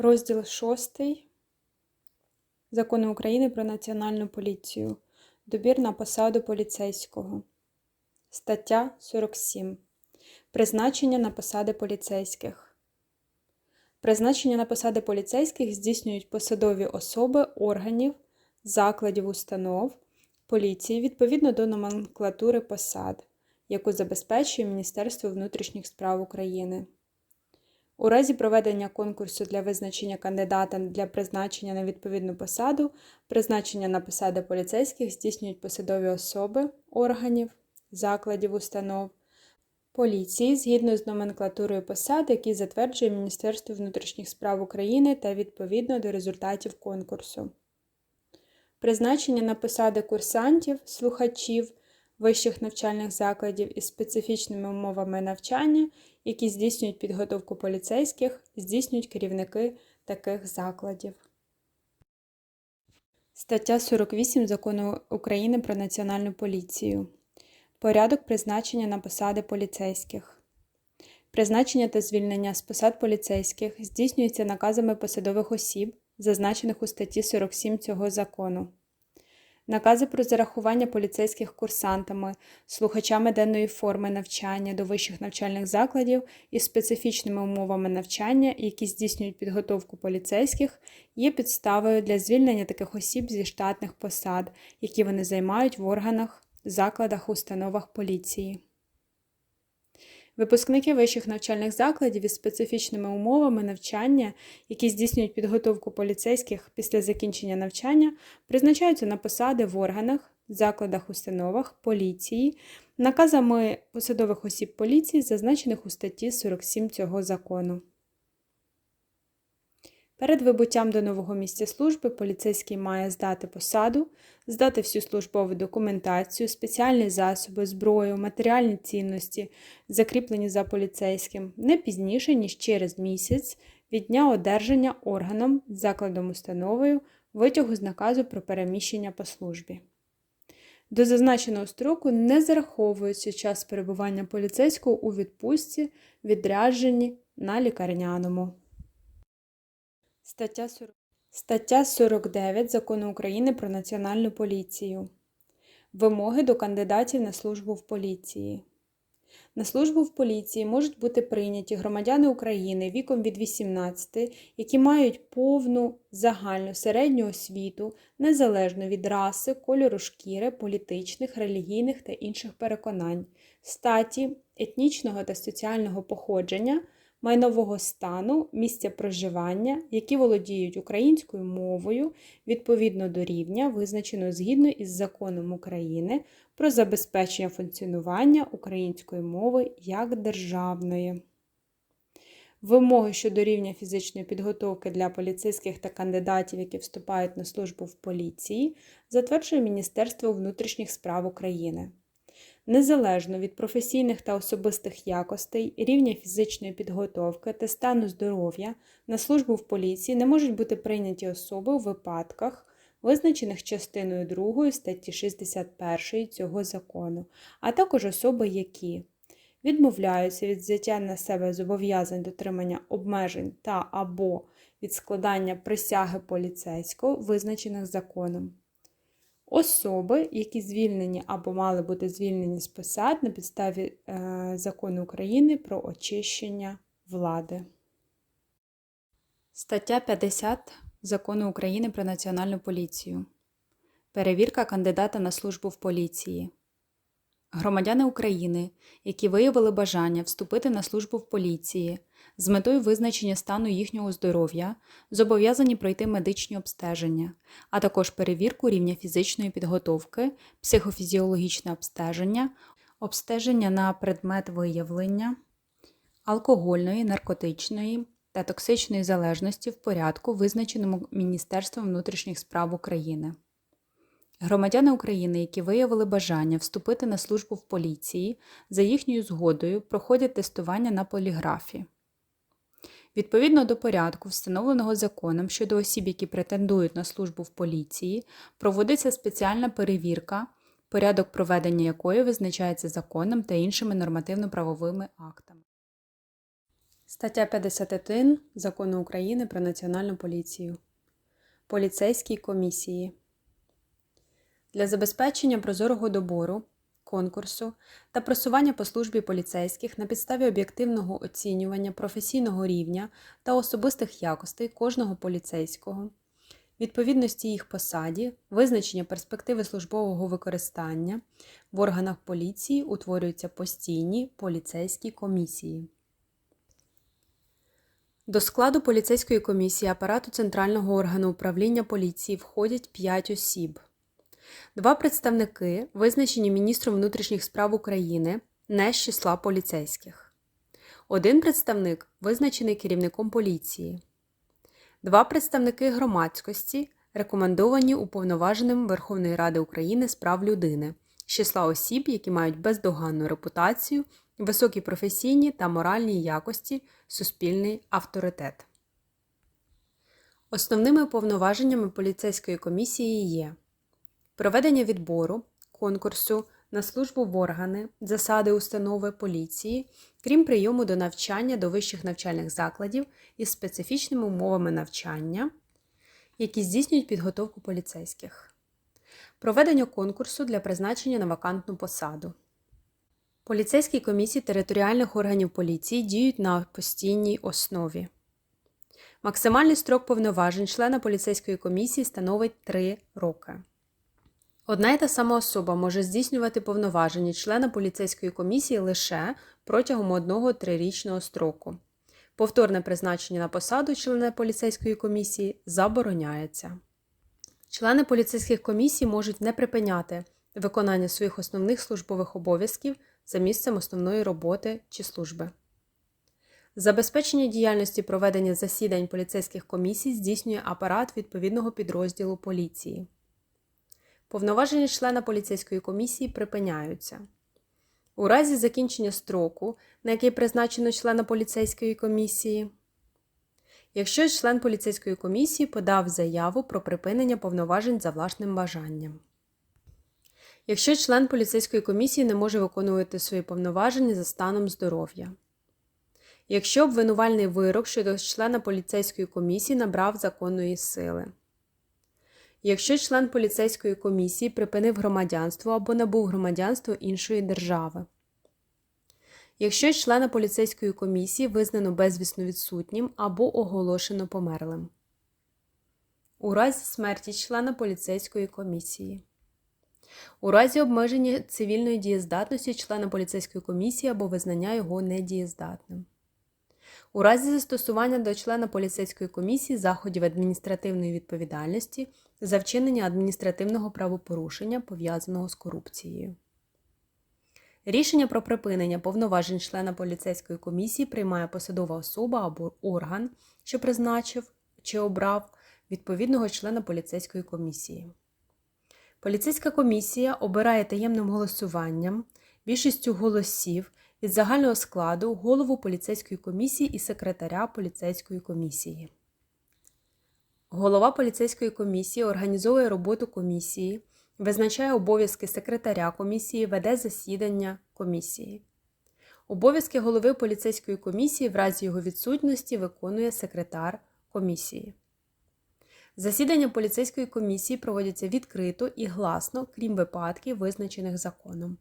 Розділ 6 Закону України про Національну поліцію. Добір на посаду поліцейського. Стаття 47. Призначення на посади поліцейських. Призначення на посади поліцейських здійснюють посадові особи органів, закладів установ, поліції відповідно до номенклатури посад, яку забезпечує Міністерство внутрішніх справ України. У разі проведення конкурсу для визначення кандидата для призначення на відповідну посаду, призначення на посади поліцейських здійснюють посадові особи органів, закладів установ, поліції згідно з номенклатурою посад, які затверджує Міністерство внутрішніх справ України та відповідно до результатів конкурсу. Призначення на посади курсантів, слухачів вищих навчальних закладів із специфічними умовами навчання, які здійснюють підготовку поліцейських, здійснюють керівники таких закладів. Стаття 48 Закону України про Національну поліцію. Порядок призначення на посади поліцейських. Призначення та звільнення з посад поліцейських здійснюється наказами посадових осіб, зазначених у статті 47 цього закону. Накази про зарахування поліцейських курсантами, слухачами денної форми навчання до вищих навчальних закладів із специфічними умовами навчання, які здійснюють підготовку поліцейських, є підставою для звільнення таких осіб зі штатних посад, які вони займають в органах, закладах, установах поліції. Випускники вищих навчальних закладів із специфічними умовами навчання, які здійснюють підготовку поліцейських після закінчення навчання, призначаються на посади в органах, закладах, установах, поліції, наказами посадових осіб поліції, зазначених у статті 47 цього закону. Перед вибуттям до нового місця служби поліцейський має здати посаду, здати всю службову документацію, спеціальні засоби, зброю, матеріальні цінності, закріплені за поліцейським, не пізніше, ніж через місяць від дня одержання органом, закладом установою, витягу з наказу про переміщення по службі. До зазначеного строку не зараховується час перебування поліцейського у відпустці, відрядженні на лікарняному. Стаття 40. Стаття 49 Закону України про Національну поліцію. Вимоги до кандидатів на службу в поліції. На службу в поліції можуть бути прийняті громадяни України віком від 18, які мають повну загальну середню освіту незалежно від раси, кольору шкіри, політичних, релігійних та інших переконань, статі, етнічного та соціального походження майнового стану, місця проживання, які володіють українською мовою відповідно до рівня, визначеного згідно із законом України про забезпечення функціонування української мови як державної. Вимоги щодо рівня фізичної підготовки для поліцейських та кандидатів, які вступають на службу в поліції, затверджує Міністерство внутрішніх справ України. Незалежно від професійних та особистих якостей, рівня фізичної підготовки та стану здоров'я на службу в поліції не можуть бути прийняті особи у випадках, визначених частиною 2 статті 61 цього закону, а також особи, які відмовляються від взяття на себе зобов'язань дотримання обмежень та або від складання присяги поліцейського, визначених законом. Особи, які звільнені або мали бути звільнені з посад на підставі е, закону України про очищення влади. Стаття 50 Закону України про Національну поліцію. Перевірка кандидата на службу в поліції. Громадяни України, які виявили бажання вступити на службу в поліції з метою визначення стану їхнього здоров'я, зобов'язані пройти медичні обстеження, а також перевірку рівня фізичної підготовки, психофізіологічне обстеження, обстеження на предмет виявлення, алкогольної, наркотичної та токсичної залежності в порядку, визначеному Міністерством внутрішніх справ України. Громадяни України, які виявили бажання вступити на службу в поліції, за їхньою згодою проходять тестування на поліграфі. Відповідно до порядку, встановленого законом щодо осіб, які претендують на службу в поліції, проводиться спеціальна перевірка, порядок проведення якої визначається законом та іншими нормативно-правовими актами. Стаття 51 Закону України про Національну поліцію. Поліцейські комісії. Для забезпечення прозорого добору, конкурсу та просування по службі поліцейських на підставі об'єктивного оцінювання професійного рівня та особистих якостей кожного поліцейського, відповідності їх посаді, визначення перспективи службового використання в органах поліції утворюються постійні поліцейські комісії. До складу поліцейської комісії апарату Центрального органу управління поліції входять 5 осіб. Два представники, визначені міністром внутрішніх справ України, не з числа поліцейських. Один представник визначений керівником поліції. Два представники громадськості, рекомендовані Уповноваженим Верховної Ради України з прав людини з числа осіб, які мають бездоганну репутацію, високі професійні та моральні якості, суспільний авторитет. Основними повноваженнями поліцейської комісії є проведення відбору, конкурсу на службу в органи, засади установи поліції, крім прийому до навчання до вищих навчальних закладів із специфічними умовами навчання, які здійснюють підготовку поліцейських, проведення конкурсу для призначення на вакантну посаду. Поліцейські комісії територіальних органів поліції діють на постійній основі. Максимальний строк повноважень члена поліцейської комісії становить 3 роки. Одна й та сама особа може здійснювати повноваження члена поліцейської комісії лише протягом одного трирічного строку. Повторне призначення на посаду члена поліцейської комісії забороняється. Члени поліцейських комісій можуть не припиняти виконання своїх основних службових обов'язків за місцем основної роботи чи служби. Забезпечення діяльності проведення засідань поліцейських комісій здійснює апарат відповідного підрозділу поліції. Повноваження члена поліцейської комісії припиняються. У разі закінчення строку, на який призначено члена поліцейської комісії, якщо член поліцейської комісії подав заяву про припинення повноважень за власним бажанням. Якщо член поліцейської комісії не може виконувати свої повноваження за станом здоров'я. Якщо обвинувальний вирок щодо члена поліцейської комісії набрав законної сили. Якщо член поліцейської комісії припинив громадянство або набув громадянство іншої держави. Якщо члена поліцейської комісії визнано безвісно відсутнім або оголошено померлим. У разі смерті члена поліцейської комісії. У разі обмеження цивільної дієздатності члена поліцейської комісії або визнання його недієздатним. У разі застосування до члена поліцейської комісії заходів адміністративної відповідальності за вчинення адміністративного правопорушення, пов'язаного з корупцією. Рішення про припинення повноважень члена поліцейської комісії приймає посадова особа або орган, що призначив чи обрав відповідного члена поліцейської комісії. Поліцейська комісія обирає таємним голосуванням більшістю голосів від загального складу голову поліцейської комісії і секретаря поліцейської комісії. Голова поліцейської комісії організовує роботу комісії, визначає обов'язки секретаря комісії, веде засідання комісії. Обов'язки голови поліцейської комісії в разі його відсутності виконує секретар комісії. Засідання поліцейської комісії проводяться відкрито і гласно, крім випадків, визначених законом.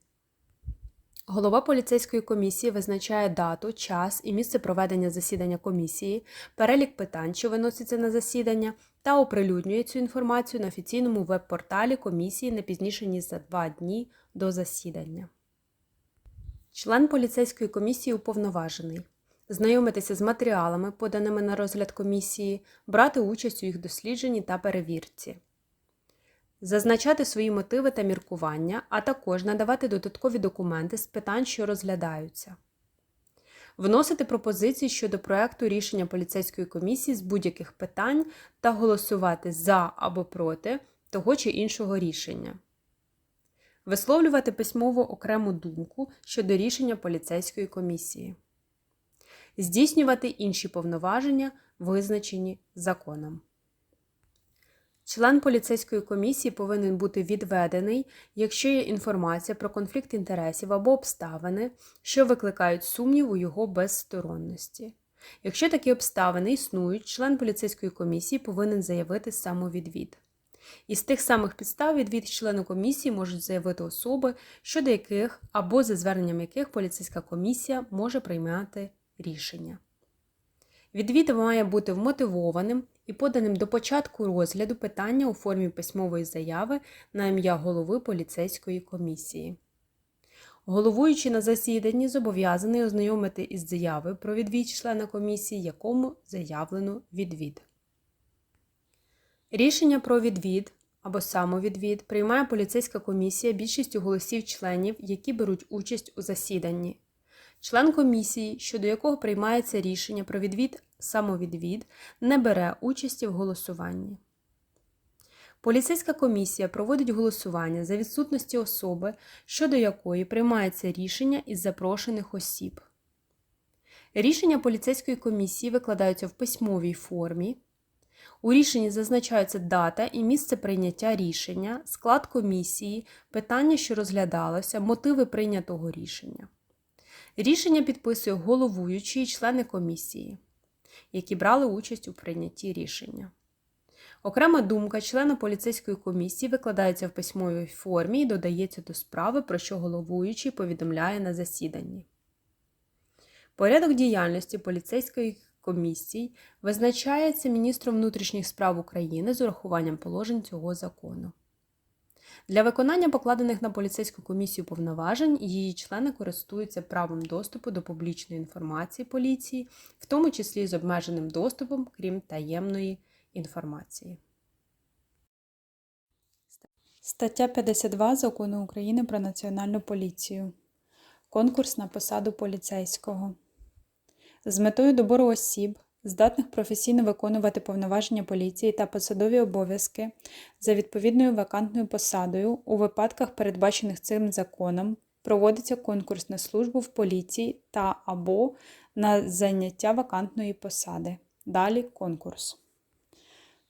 Голова поліцейської комісії визначає дату, час і місце проведення засідання комісії, перелік питань, що виносяться на засідання, та оприлюднює цю інформацію на офіційному веб-порталі комісії не пізніше ніж за два дні до засідання. Член поліцейської комісії уповноважений знайомитися з матеріалами, поданими на розгляд комісії, брати участь у їх дослідженні та перевірці, зазначати свої мотиви та міркування, а також надавати додаткові документи з питань, що розглядаються, вносити пропозиції щодо проекту рішення поліцейської комісії з будь-яких питань та голосувати за або проти того чи іншого рішення. Висловлювати письмово окрему думку щодо рішення поліцейської комісії здійснювати інші повноваження, визначені законом. Член поліцейської комісії повинен бути відведений, якщо є інформація про конфлікт інтересів або обставини, що викликають сумнів у його безсторонності. Якщо такі обставини існують, член поліцейської комісії повинен заявити самовідвід. Із тих самих підстав відвід члену комісії можуть заявити особи, щодо яких або за зверненням яких поліцейська комісія може приймати рішення. Відвід має бути вмотивованим і поданим до початку розгляду питання у формі письмової заяви на ім'я голови поліцейської комісії. Головуючий на засіданні зобов'язаний ознайомити із заявою про відвід члена комісії, якому заявлено відвід. Рішення про відвід або самовідвід приймає поліцейська комісія більшістю голосів членів, які беруть участь у засіданні. Член комісії, щодо якого приймається рішення про відвід самовідвід, не бере участі в голосуванні. Поліцейська комісія проводить голосування за відсутності особи, щодо якої приймається рішення із запрошених осіб. Рішення поліцейської комісії викладаються в письмовій формі. У рішенні зазначаються дата і місце прийняття рішення, склад комісії, питання, що розглядалося, мотиви прийнятого рішення. Рішення підписує головуючий і члени комісії, які брали участь у прийнятті рішення. Окрема думка члена поліцейської комісії викладається в письмовій формі і додається до справи, про що головуючий повідомляє на засіданні. Порядок діяльності поліцейської комісії визначається міністром внутрішніх справ України з урахуванням положень цього закону. Для виконання покладених на поліцейську комісію повноважень її члени користуються правом доступу до публічної інформації поліції, в тому числі з обмеженим доступом, крім таємної інформації. Стаття 52 Закону України про Національну поліцію. Конкурс на посаду поліцейського. З метою добору осіб, здатних професійно виконувати повноваження поліції та посадові обов'язки за відповідною вакантною посадою у випадках, передбачених цим законом, проводиться конкурс на службу в поліції та або на зайняття вакантної посади. Далі конкурс.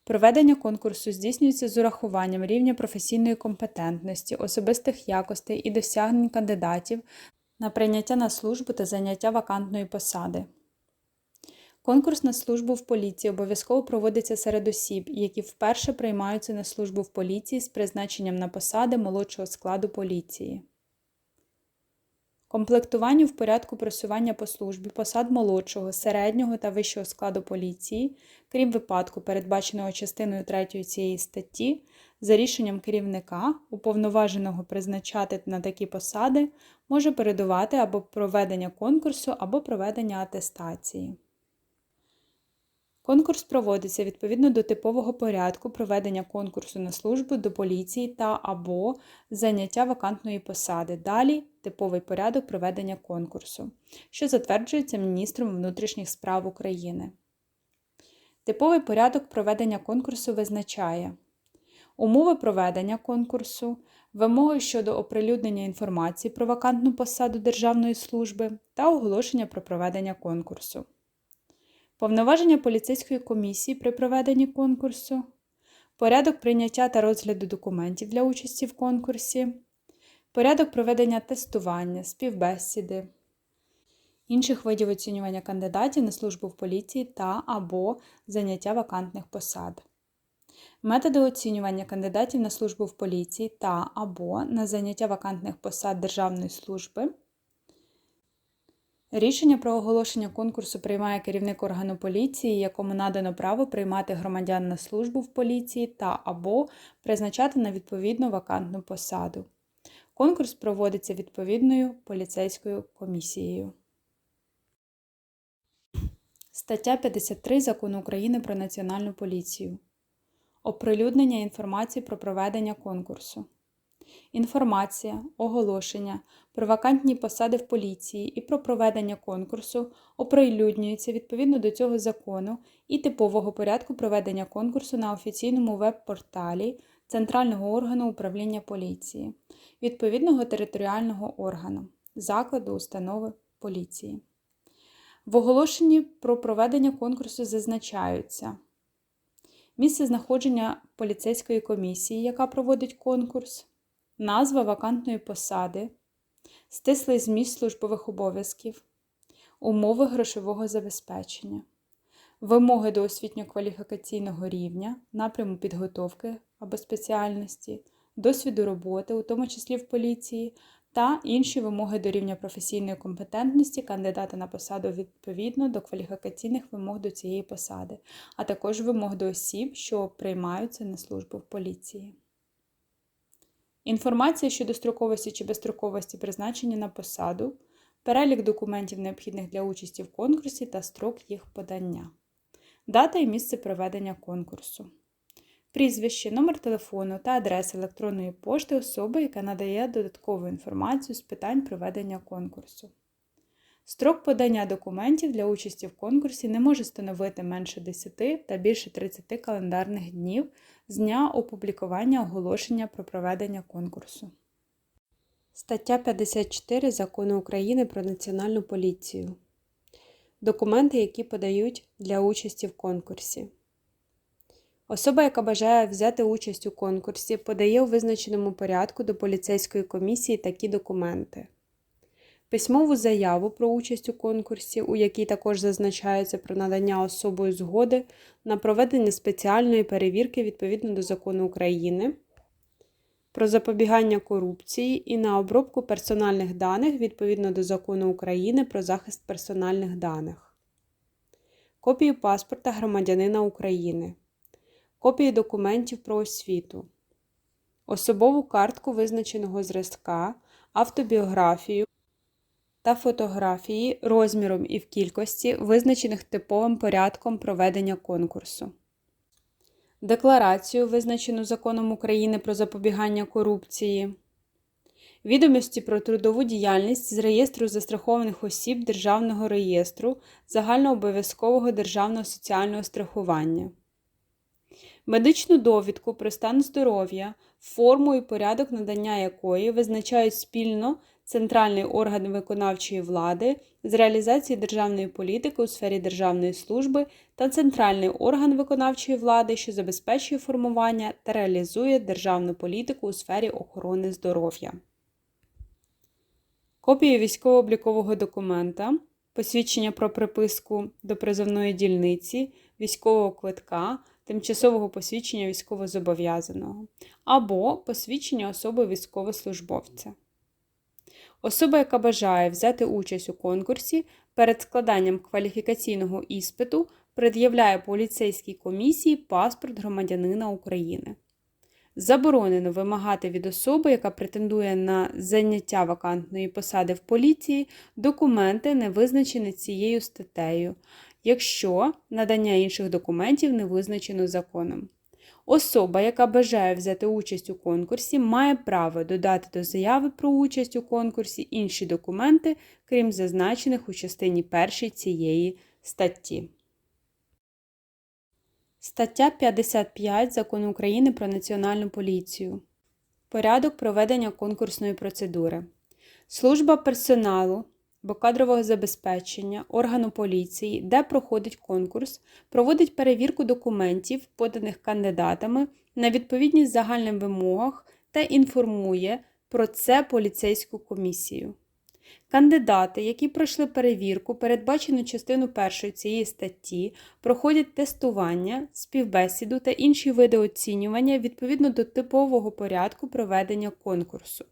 Проведення конкурсу здійснюється з урахуванням рівня професійної компетентності, особистих якостей і досягнень кандидатів на прийняття на службу та заняття вакантної посади. Конкурс на службу в поліції обов'язково проводиться серед осіб, які вперше приймаються на службу в поліції з призначенням на посади молодшого складу поліції. Комплектуванню в порядку просування по службі посад молодшого, середнього та вищого складу поліції, крім випадку, передбаченого частиною 3 цієї статті, за рішенням керівника, уповноваженого призначати на такі посади, може передувати або проведення конкурсу, або проведення атестації. Конкурс проводиться відповідно до типового порядку проведення конкурсу на службу до поліції та або заняття вакантної посади. Далі типовий порядок проведення конкурсу, що затверджується міністром внутрішніх справ України. Типовий порядок проведення конкурсу визначає умови проведення конкурсу, вимоги щодо оприлюднення інформації про вакантну посаду державної служби та оголошення про проведення конкурсу. Повноваження поліцейської комісії при проведенні конкурсу, порядок прийняття та розгляду документів для участі в конкурсі, порядок проведення тестування, співбесіди, інших видів оцінювання кандидатів на службу в поліції та або заняття вакантних посад. Методи оцінювання кандидатів на службу в поліції та або на заняття вакантних посад Державної служби. Рішення про оголошення конкурсу приймає керівник органу поліції, якому надано право приймати громадян на службу в поліції та або призначати на відповідну вакантну посаду. Конкурс проводиться відповідною поліцейською комісією. Стаття 53 Закону України про Національну поліцію. Оприлюднення інформації про проведення конкурсу. Інформація, оголошення про вакантні посади в поліції і про проведення конкурсу оприлюднюється відповідно до цього закону і типового порядку проведення конкурсу на офіційному веб-порталі Центрального органу управління поліції, відповідного територіального органу, закладу установи поліції. В оголошенні про проведення конкурсу зазначаються місце знаходження поліцейської комісії, яка проводить конкурс назва вакантної посади, стислий зміст службових обов'язків, умови грошового забезпечення, вимоги до освітньо-кваліфікаційного рівня, напряму підготовки або спеціальності, досвіду роботи, у тому числі в поліції, та інші вимоги до рівня професійної компетентності кандидата на посаду відповідно до кваліфікаційних вимог до цієї посади, а також вимог до осіб, що приймаються на службу в поліції. Інформація щодо строковості чи безстроковості призначення на посаду, перелік документів, необхідних для участі в конкурсі та строк їх подання, дата і місце проведення конкурсу, прізвище, номер телефону та адреса електронної пошти особи, яка надає додаткову інформацію з питань проведення конкурсу. Строк подання документів для участі в конкурсі не може становити менше 10 та більше 30 календарних днів з дня опублікування оголошення про проведення конкурсу. Стаття 54 Закону України про Національну поліцію. Документи, які подають для участі в конкурсі. Особа, яка бажає взяти участь у конкурсі, подає у визначеному порядку до поліцейської комісії такі документи. Письмову заяву про участь у конкурсі, у якій також зазначається про надання особою згоди на проведення спеціальної перевірки відповідно до закону України про запобігання корупції і на обробку персональних даних відповідно до закону України про захист персональних даних, копію паспорта громадянина України, копії документів про освіту, особову картку визначеного зразка, автобіографію та фотографії розміром і в кількості, визначених типовим порядком проведення конкурсу. Декларацію, визначену законом України про запобігання корупції, відомості про трудову діяльність з реєстру застрахованих осіб Державного реєстру загальнообов'язкового державного соціального страхування, медичну довідку про стан здоров'я, форму і порядок надання якої визначають спільно центральний орган виконавчої влади з реалізації державної політики у сфері державної служби та центральний орган виконавчої влади, що забезпечує формування та реалізує державну політику у сфері охорони здоров'я. Копію військово-облікового документа, посвідчення про приписку до призовної дільниці, військового квитка, тимчасового посвідчення військовозобов'язаного або посвідчення особи військовослужбовця. Особа, яка бажає взяти участь у конкурсі, перед складанням кваліфікаційного іспиту пред'являє поліцейській комісії паспорт громадянина України. Заборонено вимагати від особи, яка претендує на заняття вакантної посади в поліції, документи, не визначені цією статтею, якщо надання інших документів не визначено законом. Особа, яка бажає взяти участь у конкурсі, має право додати до заяви про участь у конкурсі інші документи, крім зазначених у частині 1 цієї статті. Стаття 55 Закону України про Національну поліцію. Порядок проведення конкурсної процедури. Служба персоналу або кадрового забезпечення органу поліції, де проходить конкурс, проводить перевірку документів, поданих кандидатами на відповідність загальним вимогах та інформує про це поліцейську комісію. Кандидати, які пройшли перевірку, передбачену частину першої цієї статті, проходять тестування, співбесіду та інші види оцінювання відповідно до типового порядку проведення конкурсу.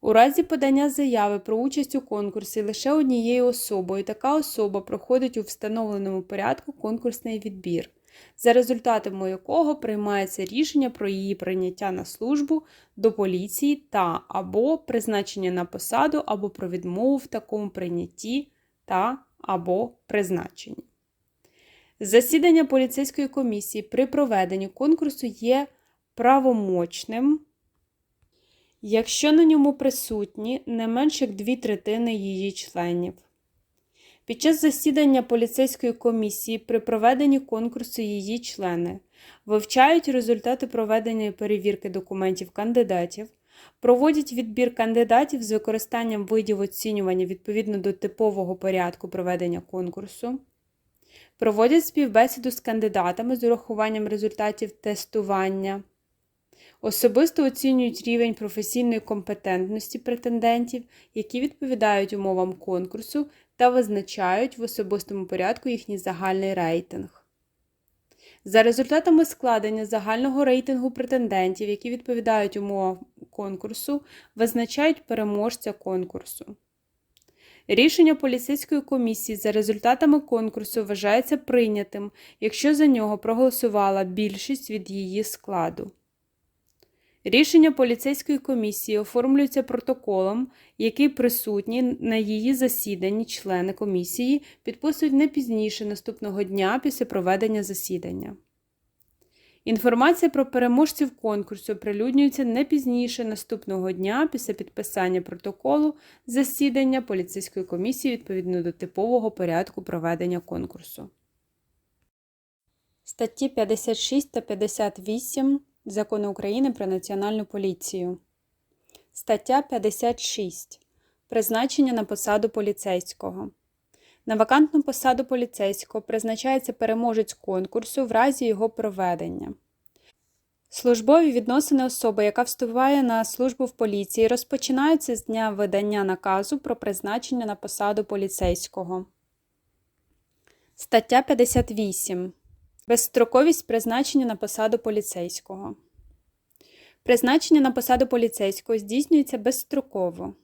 У разі подання заяви про участь у конкурсі лише однією особою така особа проходить у встановленому порядку конкурсний відбір, за результатами якого приймається рішення про її прийняття на службу до поліції та або призначення на посаду, або про відмову в такому прийнятті та або призначенні. Засідання поліцейської комісії при проведенні конкурсу є правомочним якщо на ньому присутні не менш як дві третини її членів. Під час засідання поліцейської комісії при проведенні конкурсу її члени вивчають результати проведення перевірки документів кандидатів, проводять відбір кандидатів з використанням видів оцінювання відповідно до типового порядку проведення конкурсу, проводять співбесіду з кандидатами з урахуванням результатів тестування. Особисто оцінюють рівень професійної компетентності претендентів, які відповідають умовам конкурсу та визначають в особистому порядку їхній загальний рейтинг. За результатами складення загального рейтингу претендентів, які відповідають умовам конкурсу, визначають переможця конкурсу. Рішення поліцейської комісії за результатами конкурсу вважається прийнятим, якщо за нього проголосувала більшість від її складу. Рішення поліцейської комісії оформлюється протоколом, який присутні на її засіданні члени комісії підписують не пізніше наступного дня після проведення засідання. Інформація про переможців конкурсу оприлюднюється не пізніше наступного дня після підписання протоколу засідання поліцейської комісії відповідно до типового порядку проведення конкурсу. Статті 56 та 58 Закону України про Національну поліцію. Стаття 56. Призначення на посаду поліцейського. На вакантну посаду поліцейського призначається переможець конкурсу в разі його проведення. Службові відносини особи, яка вступає на службу в поліції, розпочинаються з дня видання наказу про призначення на посаду поліцейського. Стаття 58. Безстроковість призначення на посаду поліцейського. Призначення на посаду поліцейського здійснюється безстроково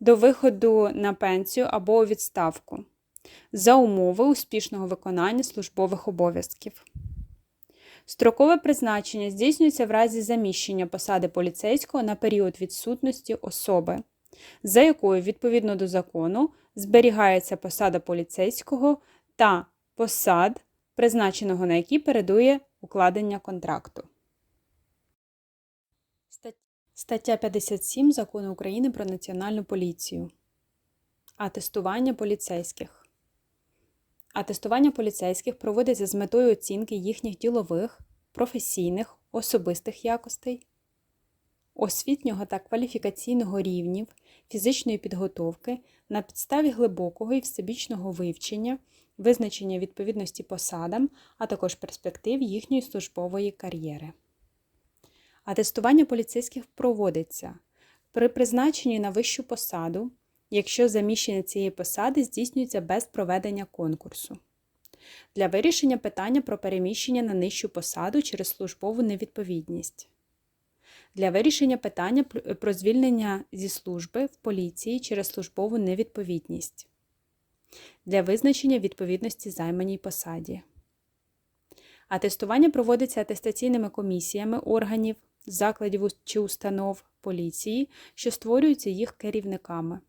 до виходу на пенсію або у відставку за умови успішного виконання службових обов'язків. Строкове призначення здійснюється в разі заміщення посади поліцейського на період відсутності особи, за якою відповідно до закону зберігається посада поліцейського та посад, призначеного на які передує укладення контракту. Стаття 57 Закону України про Національну поліцію. Атестування поліцейських. Атестування поліцейських проводиться з метою оцінки їхніх ділових, професійних, особистих якостей, освітнього та кваліфікаційного рівнів, фізичної підготовки на підставі глибокого і всебічного вивчення, визначення відповідності посадам, а також перспектив їхньої службової кар'єри. Атестування поліцейських проводиться при призначенні на вищу посаду, якщо заміщення цієї посади здійснюється без проведення конкурсу. Для вирішення питання про переміщення на нижчу посаду через службову невідповідність. Для вирішення питання про звільнення зі служби в поліції через службову невідповідність. Для визначення відповідності займаній посаді. Атестування проводиться атестаційними комісіями органів, закладів чи установ поліції, що створюються їх керівниками.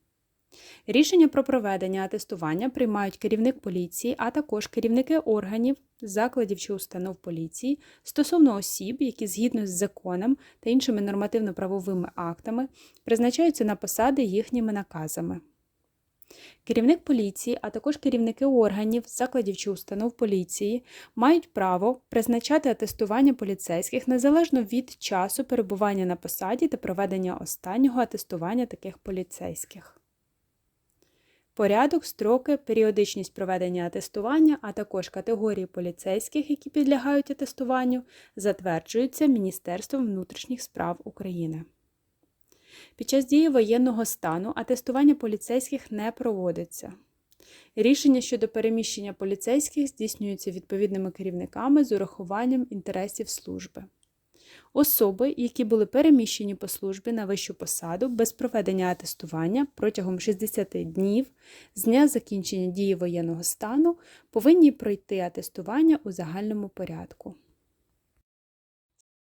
Рішення про проведення атестування приймають керівник поліції, а також керівники органів, закладів чи установ поліції стосовно осіб, які згідно з законом та іншими нормативно-правовими актами призначаються на посади їхніми наказами. Керівник поліції, а також керівники органів, закладів чи установ поліції мають право призначати атестування поліцейських незалежно від часу перебування на посаді та проведення останнього атестування таких поліцейських. Порядок, строки, періодичність проведення атестування, а також категорії поліцейських, які підлягають атестуванню, затверджуються Міністерством внутрішніх справ України. Під час дії воєнного стану атестування поліцейських не проводиться. Рішення щодо переміщення поліцейських здійснюються відповідними керівниками з урахуванням інтересів служби. Особи, які були переміщені по службі на вищу посаду без проведення атестування протягом 60 днів з дня закінчення дії воєнного стану, повинні пройти атестування у загальному порядку.